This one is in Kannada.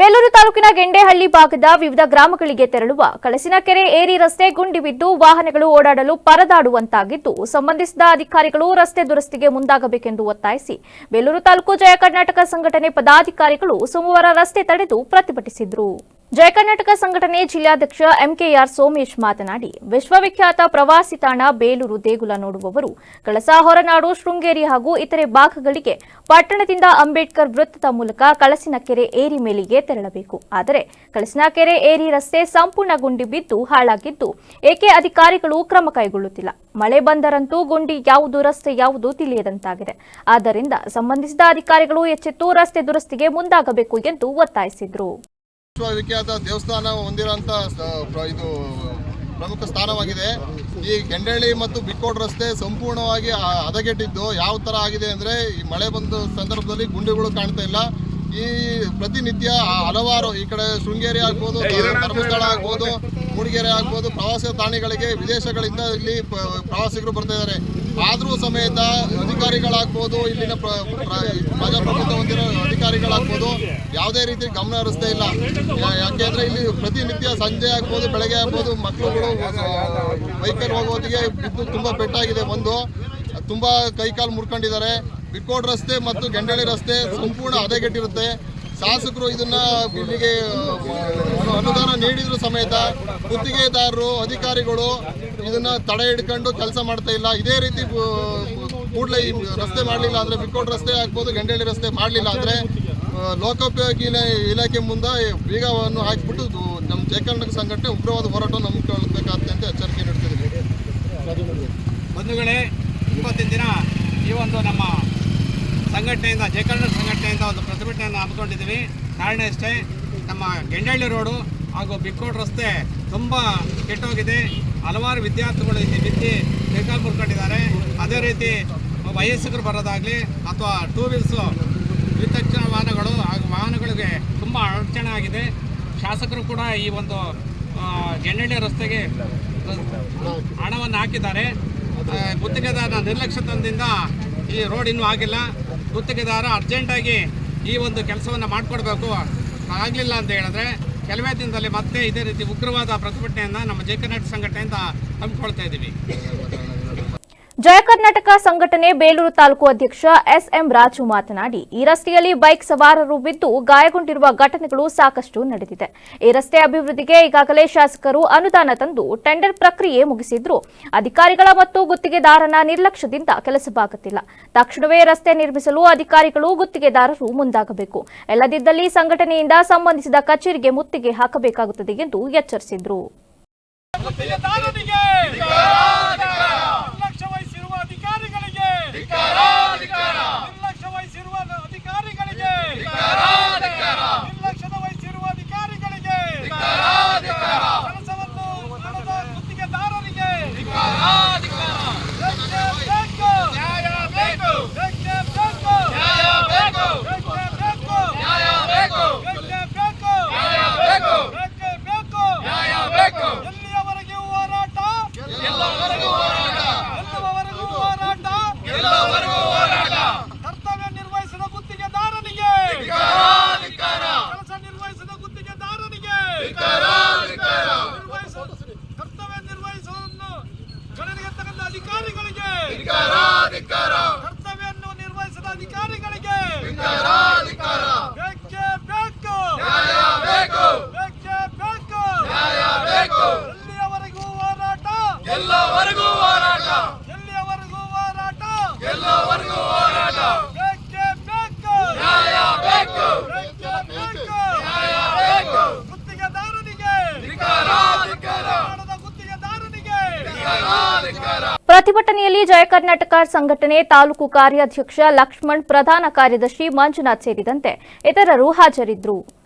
ಬೇಲೂರು ತಾಲೂಕಿನ ಗೆಂಡೇಹಳ್ಳಿ ಭಾಗದ ವಿವಿಧ ಗ್ರಾಮಗಳಿಗೆ ತೆರಳುವ ಕಳಸಿನಕೆರೆ ಏರಿ ರಸ್ತೆ ಗುಂಡಿ ಬಿದ್ದು ವಾಹನಗಳು ಓಡಾಡಲು ಪರದಾಡುವಂತಾಗಿದ್ದು, ಸಂಬಂಧಿಸಿದ ಅಧಿಕಾರಿಗಳು ರಸ್ತೆ ದುರಸ್ತಿಗೆ ಮುಂದಾಗಬೇಕೆಂದು ಒತ್ತಾಯಿಸಿ ಬೇಲೂರು ತಾಲೂಕು ಜಯ ಕರ್ನಾಟಕ ಸಂಘಟನೆ ಪದಾಧಿಕಾರಿಗಳು ಸೋಮವಾರ ರಸ್ತೆ ತಡೆದು ಪ್ರತಿಭಟಿಸಿದರು. ಜಯ ಕರ್ನಾಟಕ ಸಂಘಟನೆ ಜಿಲ್ಲಾಧ್ಯಕ್ಷ ಎಂಕೆಆರ್ ಸೋಮೇಶ್ ಮಾತನಾಡಿ, ವಿಶ್ವವಿಖ್ಯಾತ ಪ್ರವಾಸಿ ತಾಣ ಬೇಲೂರು ದೇಗುಲ ನೋಡುವವರು, ಕಳಸಾ ಹೊರನಾಡು, ಶೃಂಗೇರಿ ಹಾಗೂ ಇತರೆ ಭಾಗಗಳಿಗೆ ಪಟ್ಟಣದಿಂದ ಅಂಬೇಡ್ಕರ್ ವೃತ್ತದ ಮೂಲಕ ಕಳಸಿನಕೆರೆ ಏರಿ ಮೇಲಿಗೆ ತೆರಳಬೇಕು. ಆದರೆ ಕಳಸಿನಕೆರೆ ಏರಿ ರಸ್ತೆ ಸಂಪೂರ್ಣ ಗುಂಡಿ ಬಿದ್ದು ಹಾಳಾಗಿದ್ದು, ಏಕೆ ಅಧಿಕಾರಿಗಳು ಕ್ರಮ ಕೈಗೊಳ್ಳುತ್ತಿಲ್ಲ? ಮಳೆ ಬಂದರಂತೂ ಗುಂಡಿ ಯಾವುದು ರಸ್ತೆ ಯಾವುದು ತಿಳಿಯದಂತಾಗಿದೆ. ಆದ್ದರಿಂದ ಸಂಬಂಧಿಸಿದ ಅಧಿಕಾರಿಗಳು ಎಚ್ಚೆತ್ತು ರಸ್ತೆ ದುರಸ್ತಿಗೆ ಮುಂದಾಗಬೇಕು ಎಂದು ಒತ್ತಾಯಿಸಿದರು. ವಿಶ್ವವಿಖ್ಯಾತ ದೇವಸ್ಥಾನ ಹೊಂದಿರೋಂಥ ಇದು ಪ್ರಮುಖ ಸ್ಥಾನವಾಗಿದೆ. ಈ ಗೆಂಡಳ್ಳಿ ಮತ್ತು ಬಿಕ್ಕೋಡ್ ರಸ್ತೆ ಸಂಪೂರ್ಣವಾಗಿ ಹದಗೆಟ್ಟಿದ್ದು ಯಾವ ಥರ ಆಗಿದೆ ಅಂದರೆ ಈ ಮಳೆ ಬಂದ ಸಂದರ್ಭದಲ್ಲಿ ಗುಂಡಿಗಳು ಕಾಣ್ತಾ ಇಲ್ಲ. ಈ ಪ್ರತಿನಿತ್ಯ ಹಲವಾರು ಈ ಕಡೆ ಶೃಂಗೇರಿ ಆಗ್ಬೋದು ಧರ್ಮಸ್ಥಳ ಆಗ್ಬೋದು ಮೂಡಿಗೆರೆ ಆಗ್ಬೋದು ಪ್ರವಾಸ ತಾಣಗಳಿಗೆ ವಿದೇಶಗಳಿಂದ ಇಲ್ಲಿ ಪ್ರವಾಸಿಗರು ಬರ್ತಾ ಇದ್ದಾರೆ. ಆದರೂ ಸಮೇತ ಅಧಿಕಾರಿಗಳಾಗ್ಬೋದು ಇಲ್ಲಿನ ಪ್ರ- ಪ್ರ- ಪ್ರಜಾಪ್ರಭುತ್ವ ಹೊಂದಿರೋ ಅಧಿಕಾರಿಗಳಾಗ್ಬೋದು ಯಾವುದೇ ರೀತಿ ಗಮನ ಹರಿಸ್ತಾ ಇಲ್ಲ. ಯಾಕೆಂದ್ರೆ ಇಲ್ಲಿ ಪ್ರತಿನಿತ್ಯ ಸಂಜೆ ಆಗ್ಬೋದು ಬೆಳಗ್ಗೆ ಆಗ್ಬೋದು ಮಕ್ಕಳುಗಳು ಬೈಕಲ್ಲಿ ಹೋಗೋದಿಗೆ ಬಿದ್ದು ತುಂಬಾ ಪೆಟ್ಟಾಗಿದೆ ಒಂದು ತುಂಬಾ ಕೈಕಾಲು ಮುರ್ಕೊಂಡಿದ್ದಾರೆ. ಬಿಕ್ಕೋಡ್ ರಸ್ತೆ ಮತ್ತು ಗಂಡೇಳಿ ರಸ್ತೆ ಸಂಪೂರ್ಣ ಹದಗೆಟ್ಟಿರುತ್ತೆ. ಶಾಸಕರು ಇದನ್ನ ಇಲ್ಲಿಗೆ ಅನುದಾನ ನೀಡಿದ್ರು ಸಮೇತ ಗುತ್ತಿಗೆದಾರರು, ಅಧಿಕಾರಿಗಳು ಇದನ್ನ ತಡೆ ಹಿಡ್ಕೊಂಡು ಕೆಲಸ ಮಾಡ್ತಾ ಇಲ್ಲ. ಇದೇ ರೀತಿ ಕೂಡಲೇ ರಸ್ತೆ ಮಾಡಲಿಲ್ಲ ಅಂದ್ರೆ ಬಿಕ್ಕೋಡ್ ರಸ್ತೆ ಆಗ್ಬೋದು ಗಂಡೇಳಿ ರಸ್ತೆ ಮಾಡಲಿಲ್ಲ ಅಂದ್ರೆ ಲೋಕೋಪಯೋಗಿ ಇಲಾ- ಇಲಾಖೆ ಮುಂದೆ ಬೀಗವನ್ನು ಹಾಕಿಬಿಟ್ಟು ನಮ್ಮ ಜಯಕರ್ನಾಟಕ ಸಂಘಟನೆ ಉಗ್ರವಾದ ಹೋರಾಟ ಹಮ್ಮಿಕೊಳ್ಳಬೇಕಾಗ್ತದೆ ಅಂತ ಎಚ್ಚರಿಕೆ ನೀಡ್ತಿದ್ದೀವಿ ಬಂಧುಗಳೇ ಇವತ್ತಿನ ದಿನ ಈ ಒಂದು ನಮ್ಮ ಸಂಘಟನೆಯಿಂದ ಜಯಕರ್ನಾಟಕ ಸಂಘಟನೆಯಿಂದ ಒಂದು ಪ್ರತಿಭಟನೆಯನ್ನು ಹಮ್ಮಿಕೊಂಡಿದ್ದೀವಿ. ಕಾರಣ ಇಷ್ಟೇ, ನಮ್ಮ ಗೆಂಡಳ್ಳಿ ರೋಡು ಹಾಗೂ ಬಿಕ್ಕೋಡ್ ರಸ್ತೆ ತುಂಬ ಕೆಟ್ಟೋಗಿದೆ. ಹಲವಾರು ವಿದ್ಯಾರ್ಥಿಗಳು ಇಲ್ಲಿ ಬಿದ್ದು ಕೈಕಾಲು ಮುರ್ಕೊಂಡಿದ್ದಾರೆ. ಅದೇ ರೀತಿ ವಯಸ್ಸಿಗರು ಬರೋದಾಗಲಿ ಅಥವಾ ಟೂ ವೀಲ್ಸು ದ್ವಿಚಕ್ರ ವಾಹನಗಳು ಹಾಗೂ ವಾಹನಗಳಿಗೆ ತುಂಬ ಅಡಚಣೆ ಆಗಿದೆ. ಶಾಸಕರು ಕೂಡ ಈ ಒಂದು ಗೆಂಡಳ್ಳಿ ರಸ್ತೆಗೆ ಹಣವನ್ನು ಹಾಕಿದ್ದಾರೆ. ಗುತ್ತಿಗೆದಾರ ಗುತ್ತಿಗೆದಾರನ ನಿರ್ಲಕ್ಷ್ಯತನದಿಂದ ಈ ರೋಡ್ ಇನ್ನೂ ಆಗಿಲ್ಲ. ಗುತ್ತಿಗೆದಾರ ಅರ್ಜೆಂಟಾಗಿ ಈ ಒಂದು ಕೆಲಸವನ್ನು ಮಾಡಿಕೊಡ್ಬೇಕು. ಆಗಲಿಲ್ಲ ಅಂತ ಹೇಳಿದ್ರೆ ಕೆಲವೇ ದಿನದಲ್ಲಿ ಮತ್ತೆ ಇದೇ ರೀತಿ ಉಗ್ರವಾದ ಪ್ರತಿಭಟನೆಯನ್ನು ನಮ್ಮ ಜೆ ಕರ್ನಾಟಕ ಸಂಘಟನೆಯಿಂದ ಹಮ್ಮಿಕೊಳ್ತಾ ಇದ್ದೀವಿ. ಜಯ ಕರ್ನಾಟಕ ಸಂಘಟನೆ ಬೇಲೂರು ತಾಲೂಕು ಅಧ್ಯಕ್ಷ ಎಸ್ಎಂ ರಾಜು ಮಾತನಾಡಿ, ಈ ರಸ್ತೆಯಲ್ಲಿ ಬೈಕ್ ಸವಾರರು ಬಿದ್ದು ಗಾಯಗೊಂಡಿರುವ ಘಟನೆಗಳು ಸಾಕಷ್ಟು ನಡೆದಿದೆ. ಈ ರಸ್ತೆ ಅಭಿವೃದ್ಧಿಗೆ ಈಗಾಗಲೇ ಶಾಸಕರು ಅನುದಾನ ತಂದು ಟೆಂಡರ್ ಪ್ರಕ್ರಿಯೆ ಮುಗಿಸಿದ್ರು. ಅಧಿಕಾರಿಗಳ ಮತ್ತು ಗುತ್ತಿಗೆದಾರನ ನಿರ್ಲಕ್ಷ್ಯದಿಂದ ಕೆಲಸವಾಗುತ್ತಿಲ್ಲ ತಕ್ಷಣವೇ ರಸ್ತೆ ನಿರ್ಮಿಸಲು ಅಧಿಕಾರಿಗಳು, ಗುತ್ತಿಗೆದಾರರು ಮುಂದಾಗಬೇಕು. ಎಲ್ಲದಿದ್ದಲ್ಲಿ ಸಂಘಟನೆಯಿಂದ ಸಂಬಂಧಿಸಿದ ಕಚೇರಿಗೆ ಮುತ್ತಿಗೆ ಹಾಕಬೇಕಾಗುತ್ತದೆ ಎಂದು ಎಚ್ಚರಿಸಿದರು. ಪ್ರತಿಭಟನೆಯಲ್ಲಿ ಜಯ ಕರ್ನಾಟಕ ಸಂಘಟನೆ ತಾಲೂಕು ಕಾರ್ಯಾಧ್ಯಕ್ಷ ಲಕ್ಷ್ಮಣ್ ಪ್ರಧಾನ ಕಾರ್ಯದರ್ಶಿ ಮಂಜುನಾಥ್ ಸೇರಿದಂತೆ ಇತರರು ಹಾಜರಿದ್ದರು.